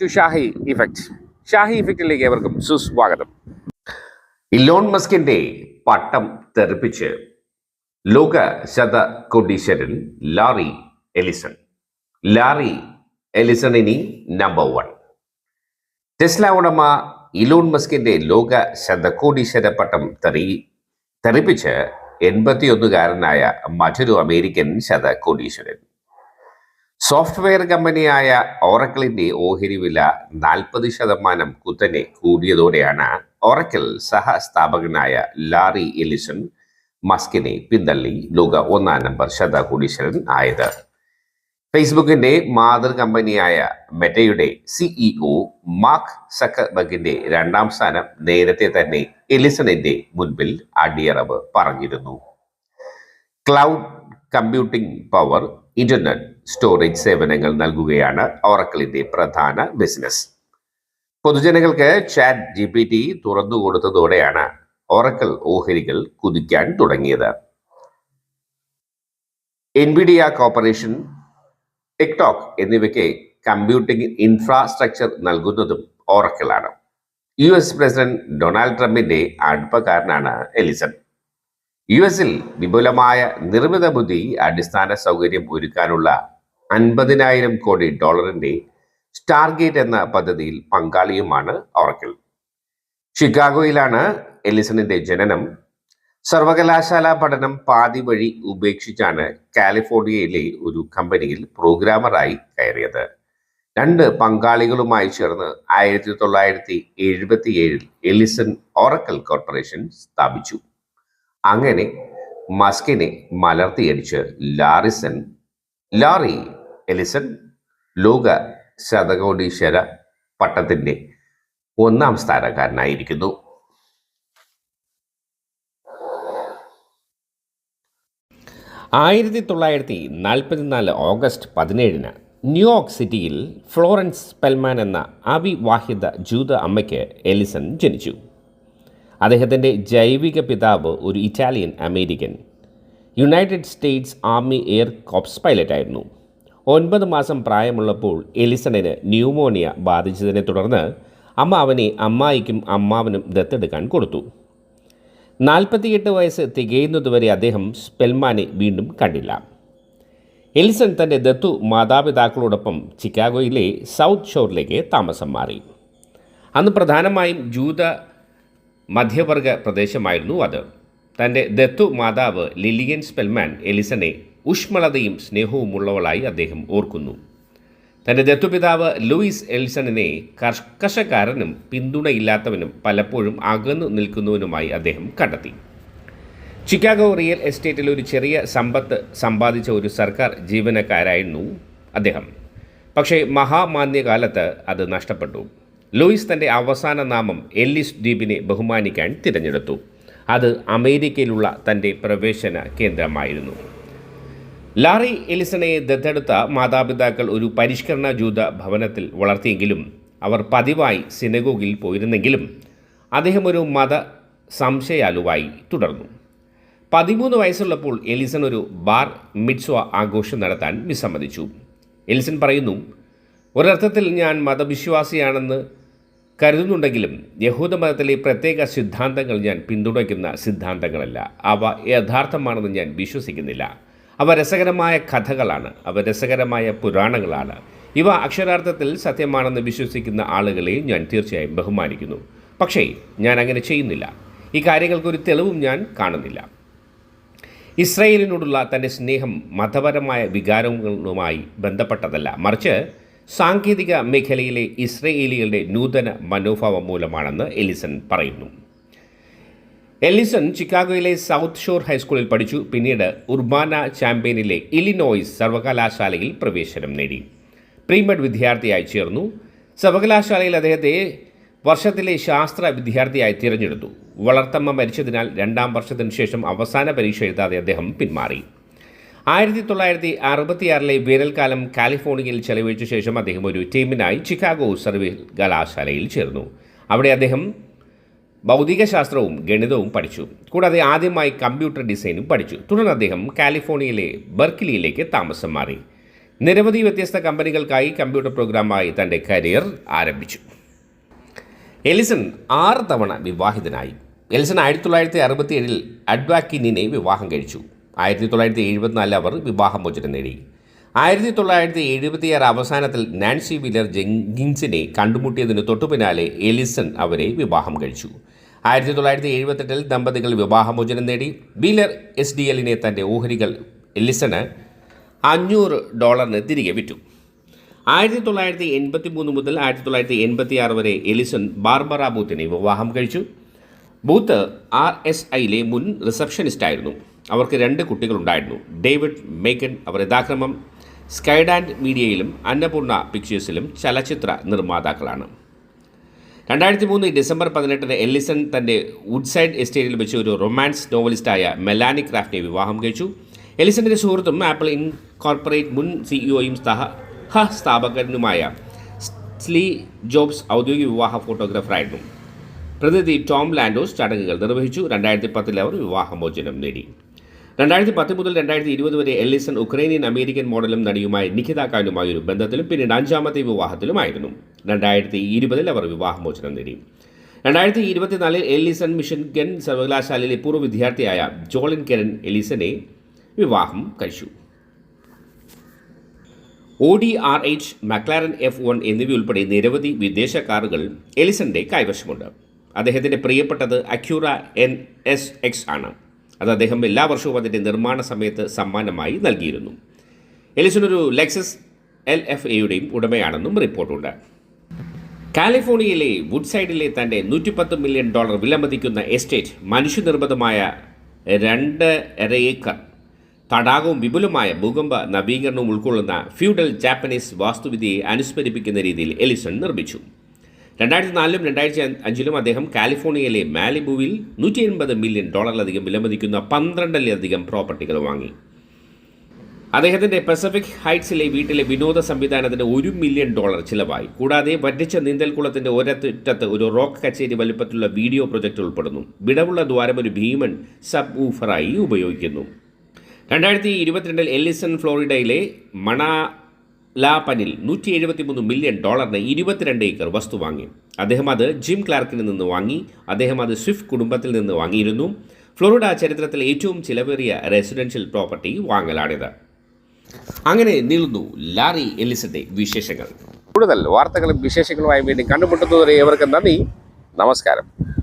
To Shahi effect Shahi ഇഫക്റ്റിലേക്ക് ഏവർക്കും സുസ്വാഗതം. ഇലോൺ മസ്കിന്റെ പട്ടം തെറിപ്പിച്ച് ലോക ശത കോടീശ്വരൻ ലാറി എലിസൺ. ലാറി എലിസൺ ഇനി നമ്പർ വൺ ടെസ്ല ഉടമ ഇലോൺ മസ്കിന്റെ ലോക ശതകോടീശ്വര പട്ടം തെറി തെറിപ്പിച്ച് എൺപത്തിയൊന്നുകാരനായ മറ്റൊരു അമേരിക്കൻ ശതകോടീശ്വരൻ സോഫ്റ്റ്വെയർ കമ്പനിയായ ഓറക്കിളിന്റെ ഓഹരി വില നാൽപ്പത് ശതമാനം കുത്തനെ കൂടിയതോടെയാണ് ഓറക്കിൾ സഹസ്ഥാപകനായ ലാറി എലിസൺ മസ്കിനെ പിന്തള്ളി ലോക ഒന്നാം നമ്പർ ശതകോടീശ്വരൻ ആയത്. ഫേസ്ബുക്കിന്റെ മാതൃ കമ്പനിയായ മെറ്റയുടെ സിഇഒ മാർക്ക് സക്കർബഗിന്റെ രണ്ടാം സ്ഥാനം നേരത്തെ തന്നെ എലിസണിന്റെ മുൻപിൽ അടിയറവ് പറഞ്ഞിരുന്നു. Cloud computing power internet storage സേവനങ്ങൾ നൽകുകയാണ് ഓറക്കിളിന്റെ പ്രധാന ബിസിനസ് പൊതുജനങ്ങൾക്ക് ചാറ്റ് ജി പി ടി തുറന്നുകൊടുത്തതോടെയാണ് ഓറക്കിൾ ഓഹരികൾ കുതിക്കാൻ തുടങ്ങിയത്. എൻവിഡിയ കോർപ്പറേഷൻ ടിക്ടോക്ക് എന്നിവയ്ക്ക് കമ്പ്യൂട്ടിംഗ് ഇൻഫ്രാസ്ട്രക്ചർ നൽകുന്നതും ഓറക്കിളാണ് യു എസ് പ്രസിഡന്റ് ഡൊണാൾഡ് ട്രംപിന്റെ അടുപ്പക്കാരനാണ് എലിസൺ യു എസിൽ വിപുലമായ നിർമ്മിത ബുദ്ധി അടിസ്ഥാന സൗകര്യം ഒരുക്കാനുള്ള അൻപതിനായിരം കോടി ഡോളറിന്റെ സ്റ്റാർഗേറ്റ് എന്ന പദ്ധതിയിൽ പങ്കാളിയുമാണ് ഓറക്കിൾ. ഷിക്കാഗോയിലാണ് എലിസണിന്റെ ജനനം. സർവകലാശാല പഠനം പാതി വഴി ഉപേക്ഷിച്ചാണ് കാലിഫോർണിയയിലെ ഒരു കമ്പനിയിൽ പ്രോഗ്രാമറായി കയറിയത്. രണ്ട് പങ്കാളികളുമായി ചേർന്ന് ആയിരത്തി തൊള്ളായിരത്തി എഴുപത്തി ഏഴിൽ എലിസൺ ഓറക്കൽ കോർപ്പറേഷൻ സ്ഥാപിച്ചു. അങ്ങനെ മസ്കിനെ മലർത്തിയടിച്ച് ലാറിസൺ ലാറി എലിസൺ ലോക ശതകോടീശ്വര പട്ടത്തിന്റെ ഒന്നാം സ്ഥാനക്കാരനായിരിക്കുന്നു. ആയിരത്തി തൊള്ളായിരത്തി നാൽപ്പത്തിനാല് ഓഗസ്റ്റ് പതിനേഴിന് ന്യൂയോർക്ക് സിറ്റിയിൽ ഫ്ലോറൻസ് പെൽമാൻ എന്ന അവിവാഹിത ജൂത അമ്മയ്ക്ക് എലിസൺ ജനിച്ചു. അദ്ദേഹത്തിന്റെ ജൈവിക പിതാവ് ഒരു Italian American. United States army air corps പൈലറ്റായിരുന്നു. ഒൻപത് മാസം പ്രായമുള്ളപ്പോൾ എലിസണിന് ന്യൂമോണിയ ബാധിച്ചതിനെ തുടർന്ന് അമ്മ അവനെ അമ്മായിക്കും അമ്മാവനും ദത്തെടുക്കാൻ കൊടുത്തു. നാൽപ്പത്തിയെട്ട് വയസ്സ് തികയുന്നതുവരെ അദ്ദേഹം സ്പെൽമാനെ വീണ്ടും കണ്ടില്ല. എലിസൺ തന്റെ ദത്തു മാതാപിതാക്കളോടൊപ്പം ചിക്കാഗോയിലെ സൗത്ത് ഷോറിലേക്ക് താമസം മാറി. അന്ന് പ്രധാനമായും ജൂത മധ്യവർഗ പ്രദേശമായിരുന്നു അത്. തന്റെ ദത്തു മാതാവ് ലിലിയൻ സ്പെൽമാൻ എലിസനെ ഊഷ്മളതയും സ്നേഹവുമുള്ളവളായി അദ്ദേഹം ഓർക്കുന്നു. തന്റെ ദത്തുപിതാവ് ലൂയിസ് എൽസണിനെ കർക്കശക്കാരനും പിന്തുണയില്ലാത്തവനും പലപ്പോഴും അകന്നു നിൽക്കുന്നവനുമായി അദ്ദേഹം കണ്ടെത്തി. ചിക്കാഗോ റിയൽ എസ്റ്റേറ്റിൽ ഒരു ചെറിയ സമ്പത്ത് സമ്പാദിച്ച ഒരു സർക്കാർ ജീവനക്കാരായിരുന്നു അദ്ദേഹം. പക്ഷേ മഹാമാന്യകാലത്ത് അത് നഷ്ടപ്പെട്ടു. ലൂയിസ് തന്റെ അവസാന നാമം എല്ലിസ് ദ്വീപിനെ ബഹുമാനിക്കാൻ തിരഞ്ഞെടുത്തു. അത് അമേരിക്കയിലുള്ള തന്റെ പ്രവേശന കേന്ദ്രമായിരുന്നു. ലാറി എലിസണയെ ദത്തെടുത്ത മാതാപിതാക്കൾ ഒരു പരിഷ്കരണ ജൂത ഭവനത്തിൽ വളർത്തിയെങ്കിലും അവർ പതിവായി സിനഗോഗിൽ പോയിരുന്നെങ്കിലും അദ്ദേഹം ഒരു മത സംശയാലുവായി തുടർന്നു. പതിമൂന്ന് വയസ്സുള്ളപ്പോൾ എലിസൺ ഒരു ബാർ മിറ്റ്സ്വ ആഘോഷം നടത്താൻ വിസമ്മതിച്ചു. എലിസൺ പറയുന്നു ഒരർത്ഥത്തിൽ ഞാൻ മതവിശ്വാസിയാണെന്ന് കരുതുന്നുണ്ടെങ്കിലും യഹൂദ മതത്തിലെ പ്രത്യേക സിദ്ധാന്തങ്ങൾ ഞാൻ പിന്തുണയ്ക്കുന്ന സിദ്ധാന്തങ്ങളല്ല. അവ യഥാർത്ഥമാണെന്ന് ഞാൻ വിശ്വസിക്കുന്നില്ല. അവ രസകരമായ കഥകളാണ്. അവ രസകരമായ പുരാണങ്ങളാണ്. ഇവ അക്ഷരാർത്ഥത്തിൽ സത്യമാണെന്ന് വിശ്വസിക്കുന്ന ആളുകളെ ഞാൻ തീർച്ചയായും ബഹുമാനിക്കുന്നു. പക്ഷേ ഞാൻ അങ്ങനെ ചെയ്യുന്നില്ല. ഈ കാര്യങ്ങൾക്കൊരു തെളിവും ഞാൻ കാണുന്നില്ല. ഇസ്രയേലിനോടുള്ള തന്റെ സ്നേഹം മതപരമായ വികാരങ്ങളുമായി ബന്ധപ്പെട്ടതല്ല. മറിച്ച് സാങ്കേതിക മേഖലയിലെ ഇസ്രയേലികളുടെ നൂതന മനോഭാവം മൂലമാണെന്ന് എലിസൺ പറയുന്നു. എലിസൺ ചിക്കാഗോയിലെ സൗത്ത് ഷോർ ഹൈസ്കൂളിൽ പഠിച്ചു. പിന്നീട് ഉർബാന ചാമ്പ്യനിലെ ഇലിനോയ്സ് സർവകലാശാലയിൽ പ്രവേശനം നേടി. പ്രീമെഡ് വിദ്യാർത്ഥിയായി ചേർന്നു. സർവകലാശാലയിൽ അദ്ദേഹത്തെ വർഷത്തിലെ ശാസ്ത്ര വിദ്യാർത്ഥിയായി തിരഞ്ഞെടുത്തു. വളർത്തമ്മ മരിച്ചതിനാൽ രണ്ടാം വർഷത്തിനു ശേഷം അവസാന പരീക്ഷ എഴുതാതെ അദ്ദേഹം പിന്മാറി. ആയിരത്തി തൊള്ളായിരത്തി അറുപത്തിയാറിലെ വേനൽക്കാലം കാലിഫോർണിയയിൽ ചെലവഴിച്ച ശേഷം അദ്ദേഹം ഒരു ടീമിനായി ചിക്കാഗോ സർവകലാശാലയിൽ ചേർന്നു. അവിടെ അദ്ദേഹം ഭൗതികശാസ്ത്രവും ഗണിതവും പഠിച്ചു. കൂടാതെ ആദ്യമായി കമ്പ്യൂട്ടർ ഡിസൈനും പഠിച്ചു. തുടർന്ന് അദ്ദേഹം കാലിഫോർണിയയിലെ ബർക്കിലിയിലേക്ക് താമസം മാറി. നിരവധി വ്യത്യസ്ത കമ്പനികൾക്കായി കമ്പ്യൂട്ടർ പ്രോഗ്രാമായി തന്റെ കരിയർ ആരംഭിച്ചു. എലിസൺ ആറ് തവണ വിവാഹിതനായി. എലിസൺ ആയിരത്തി തൊള്ളായിരത്തി അറുപത്തി ഏഴിൽ അഡ്വാക്കിനിനെ വിവാഹം കഴിച്ചു. ആയിരത്തി തൊള്ളായിരത്തി എഴുപത്തിനാലിൽ അവർ വിവാഹമോചനം നേടി. ആയിരത്തി തൊള്ളായിരത്തി എഴുപത്തിയാറ് അവസാനത്തിൽ നാൻസി വില്ലർ ജെങ്കിൻസിനെ കണ്ടുമുട്ടിയതിന് തൊട്ടുപിന്നാലെ എലിസൺ അവരെ വിവാഹം കഴിച്ചു. ആയിരത്തി തൊള്ളായിരത്തി എഴുപത്തെട്ടിൽ ദമ്പതികൾ വിവാഹമോചനം നേടി. വീലർ എസ് ഡി എല്ലിനെ തന്റെ ഓഹരികൾ എലിസണ് അഞ്ഞൂറ് ഡോളറിന് തിരികെ വിറ്റു. ആയിരത്തി തൊള്ളായിരത്തി എൺപത്തി മൂന്ന് മുതൽ ആയിരത്തി തൊള്ളായിരത്തി എൺപത്തി ആറ് വരെ എലിസൺ ബാർബറ ബൂത്തിനെ വിവാഹം കഴിച്ചു. ബൂത്ത് ആർ എസ് ഐയിലെ മുൻ റിസപ്ഷനിസ്റ്റായിരുന്നു. അവർക്ക് രണ്ട് കുട്ടികളുണ്ടായിരുന്നു. ഡേവിഡ് മേക്കൻ അവർ യഥാക്രമം സ്കൈഡാൻഡ് മീഡിയയിലും അന്നപൂർണ പിക്ചേഴ്സിലും ചലച്ചിത്ര നിർമ്മാതാക്കളാണ്. രണ്ടായിരത്തി മൂന്ന് ഡിസംബർ പതിനെട്ടിന് എല്ലിസൺ തന്റെ വുഡ്സൈഡ് എസ്റ്റേറ്റിൽ വെച്ച് ഒരു റൊമാൻസ് നോവലിസ്റ്റായ മെലാനി ക്രാഫ്റ്റിനെ വിവാഹം കഴിച്ചു. എലിസണിന്റെ സുഹൃത്തും ആപ്പിൾ ഇൻകോർപ്പറേറ്റ് മുൻ സിഇഒയും സഹ സ്ഥാപകനുമായ സ്ലീ ജോബ്സ് ഔദ്യോഗിക വിവാഹ ഫോട്ടോഗ്രാഫറായിരുന്നു. പ്രതിനിധി ടോം ലാൻഡോസ് ചടങ്ങുകൾ നിർവഹിച്ചു. രണ്ടായിരത്തി പത്തിൽ അവർ വിവാഹമോചനം നേടി. രണ്ടായിരത്തി പത്ത് മുതൽ രണ്ടായിരത്തി ഇരുപത് വരെ എല്ലിസൺ ഉക്രൈനിയൻ അമേരിക്കൻ മോഡലും നടിയുമായ നിഖിത ഖാനുമായി ഒരു ബന്ധത്തിലും പിന്നീട് അഞ്ചാമത്തെ വിവാഹത്തിലുമായിരുന്നു. രണ്ടായിരത്തി ഇരുപതിൽ അവർ വിവാഹമോചനം നേടി. രണ്ടായിരത്തി ഇരുപത്തിനാലിൽ എല്ലിസൺ മിഷിഗൻ സർവകലാശാലയിലെ പൂർവ വിദ്യാർത്ഥിയായ ജോളിൻ കെരൻ എലിസനെ വിവാഹം കഴിച്ചു. O D R H McLaren F one എന്നിവയുൾപ്പെടെ നിരവധി വിദേശ കാറുകൾ എലിസന്റെ കൈവശമുണ്ട്. അദ്ദേഹത്തിന്റെ പ്രിയപ്പെട്ടത് അക്യൂറ എൻ എസ് എക്സ് ആണ്. അത് അദ്ദേഹം എല്ലാ വർഷവും അതിന്റെ നിർമ്മാണ സമയത്ത് സമ്മാനമായി നൽകിയിരുന്നു. എലിസൺ ഒരു ലെക്സസ് എൽ എഫ് എയുടെയും ഉടമയാണെന്നും റിപ്പോർട്ടുണ്ട്. കാലിഫോർണിയയിലെ വുഡ്സൈഡിലെ തന്റെ നൂറ്റിപ്പത്ത് മില്യൺ ഡോളർ വിലമതിക്കുന്ന എസ്റ്റേറ്റ് മനുഷ്യനിർമ്മിതമായ രണ്ട് അര ഏക്കർ തടാകവും വിപുലമായ ഭൂകമ്പ നവീകരണവും ഉൾക്കൊള്ളുന്ന ഫ്യൂഡൽ ജാപ്പനീസ് വാസ്തുവിദ്യയെ അനുസ്മരിപ്പിക്കുന്ന രീതിയിൽ എലിസൺ നിർമ്മിച്ചു. രണ്ടായിരത്തി നാലിലും രണ്ടായിരത്തി അഞ്ചിലും അദ്ദേഹം കാലിഫോർണിയയിലെ മാലിബുവിൽ നൂറ്റി എൺപത് മില്യൺ ഡോളറിലധികം വിലമതിക്കുന്ന പന്ത്രണ്ടിലധികം പ്രോപ്പർട്ടികൾ വാങ്ങി. അദ്ദേഹത്തിന്റെ പസഫിക് ഹൈറ്റ്സിലെ വീട്ടിലെ വിനോദ സംവിധാനത്തിന് ഒരു മില്യൺ ഡോളർ ചിലവായി. കൂടാതെ വറ്റിച്ച നീന്തൽക്കുളത്തിന്റെ ഒരറ്റത്ത് ഒരു റോക്ക് കച്ചേരി വലുപ്പത്തിലുള്ള വീഡിയോ പ്രൊജക്റ്റ് ഉൾപ്പെടുന്നു. വിടവുള്ള ദ്വാരം ഒരു ഭീമൻ സബ് ഊഫറായി ഉപയോഗിക്കുന്നു. രണ്ടായിരത്തി ഇരുപത്തിരണ്ടിൽ എല്ലിസൺ ഫ്ലോറിഡയിലെ മണാലാപനിൽ നൂറ്റി എഴുപത്തി മൂന്ന് മില്യൺ ഡോളറിന് ഇരുപത്തിരണ്ട് ഏക്കർ വസ്തു വാങ്ങി. അദ്ദേഹം അത് ജിം ക്ലാർക്കിൽ നിന്ന് വാങ്ങി. അദ്ദേഹം അത് സ്വിഫ്റ്റ് കുടുംബത്തിൽ നിന്ന് വാങ്ങിയിരുന്നു. ഫ്ലോറിഡ ചരിത്രത്തിൽ ഏറ്റവും ചിലവേറിയ റെസിഡൻഷ്യൽ പ്രോപ്പർട്ടി വാങ്ങലാണിത്. അങ്ങനെ നീളുന്നു ലാറി എലിസന്റെ വിശേഷങ്ങൾ. കൂടുതൽ വാർത്തകളും വിശേഷങ്ങളുമായി വേണ്ടി കണ്ടുമുട്ടുന്നതുവരെ ഏവർക്കും നന്ദി. നമസ്കാരം.